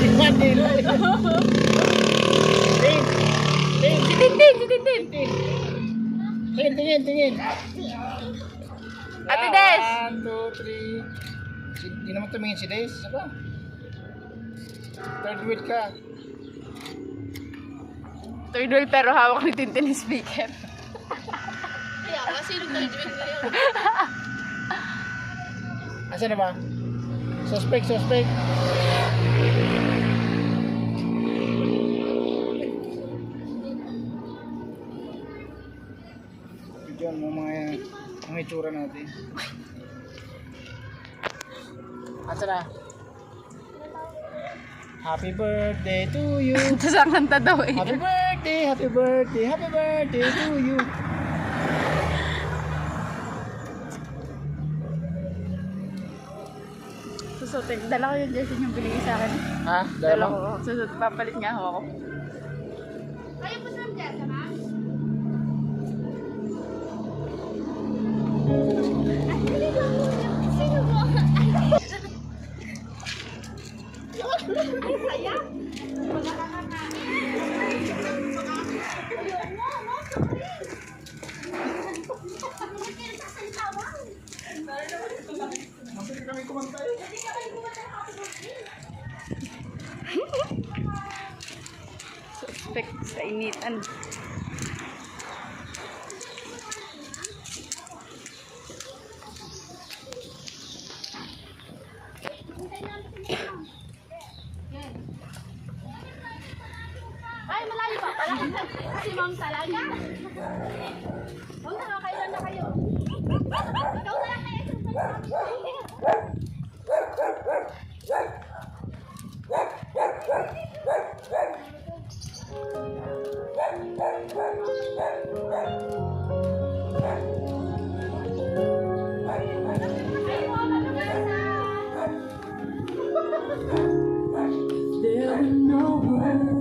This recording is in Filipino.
ni Manila. Tin. Tin. Si Tintin, si Tintin. Tin. Tingin, tingin, tingin. Ate Des. One, two, three. Si, di naman tumingin si Des. Isa pa. Third wheel ka. Third wheel pero hawak ni Tintin yung speaker. Kaya nga, sino third wheel na yun? Asa na ba? Suspect, suspect. Diyan mo mga mga itsura natin. Asa na? Happy birthday to you. Tapos ang kanta daw eh. Happy birthday, happy birthday, happy birthday to you. Susutin. Dala ko yung jersey yung binigay sa akin. Ha? Dala ko. Susut, papalit nga ako. Kayo po sa Jessa, ma'am? Saya? Wala ka kakain. Masali kami kumantay. Suspect sa initan. si ma'am talaga. Huwag na kayo na kayo. Ikaw na lang kayo. There were no words.